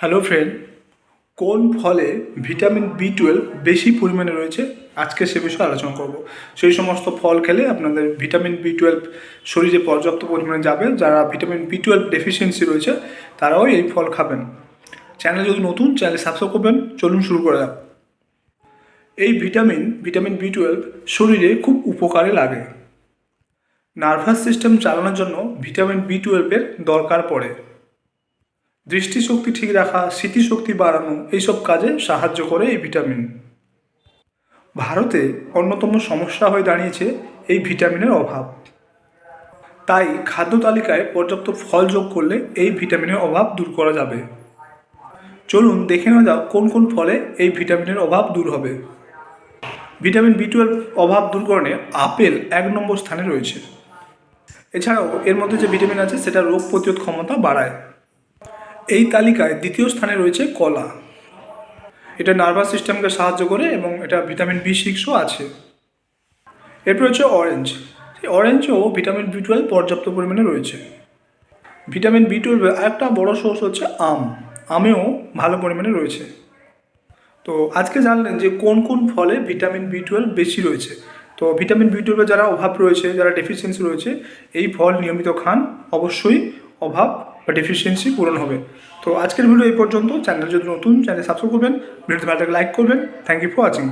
Hello friend কোন ফলে vitamin B twelve বেশি পরিমাণে রয়েছে? আজকে সে বিষয়ে আলোচনা করব। সেই সমস্ত ফল খেলে আপনাদের ভিটামিন বি টুয়েলভ শরীরে পর্যাপ্ত পরিমাণে যাবে। যারা ভিটামিন বি টুয়েলভ ডেফিসিয়েন্সি রয়েছে, তারাও এই ফল খাবেন। চ্যানেল যদি নতুন চ্যানেল সাবস্ক্রাইব করবেন। চলুন শুরু করা যাক। এই ভিটামিন ভিটামিন বি টুয়েলভ শরীরে খুব উপকারে লাগে। নার্ভাস সিস্টেম চালানোর জন্য ভিটামিন বি টুয়েলভের দরকার পড়ে। দৃষ্টিশক্তি ঠিক রাখা, স্মৃতিশক্তি বাড়ানো, এইসব কাজে সাহায্য করে এই ভিটামিন। ভারতে অন্যতম সমস্যা হয়ে দাঁড়িয়েছে এই ভিটামিনের অভাব। তাই খাদ্য তালিকায় পর্যাপ্ত ফল যোগ করলে এই ভিটামিনের অভাব দূর করা যাবে। চলুন দেখে নেওয়া যাক কোন কোন ফলে এই ভিটামিনের অভাব দূর হবে। ভিটামিন বি টুয়েলভ অভাব দূরকরণে আপেল এক নম্বর স্থানে রয়েছে। এছাড়াও এর মধ্যে যে ভিটামিন আছে, সেটা রোগ প্রতিরোধ ক্ষমতা বাড়ায়। এই তালিকায় দ্বিতীয় স্থানে রয়েছে কলা। এটা নার্ভাস সিস্টেমকে সাহায্য করে এবং এটা ভিটামিন বি সিক্সও আছে। এরপর হচ্ছে অরেঞ্জ অরেঞ্জও ভিটামিন বি টুয়েলভ পর্যাপ্ত পরিমাণে রয়েছে। ভিটামিন বি টুয়েলভের আরেকটা বড় সোর্স হচ্ছে আম। আমেও ভালো পরিমাণে রয়েছে। তো আজকে জানলেন যে কোন কোন ফলে ভিটামিন বি টুয়েলভ বেশি রয়েছে। তো ভিটামিন বি টুয়েলভের যারা অভাব রয়েছে, যারা ডেফিসিয়েন্সি রয়েছে, এই ফল নিয়মিত খান। অবশ্যই অভাব বা ডেফিসিয়েন্সি পূরণ হবে। তো আজকের ভিডিও এই পর্যন্ত। চ্যানেল যদি নতুন চ্যানেল সাবস্ক্রাইব করবেন। ভিডিওতে ভালো লাইক করবেন। Thank you for watching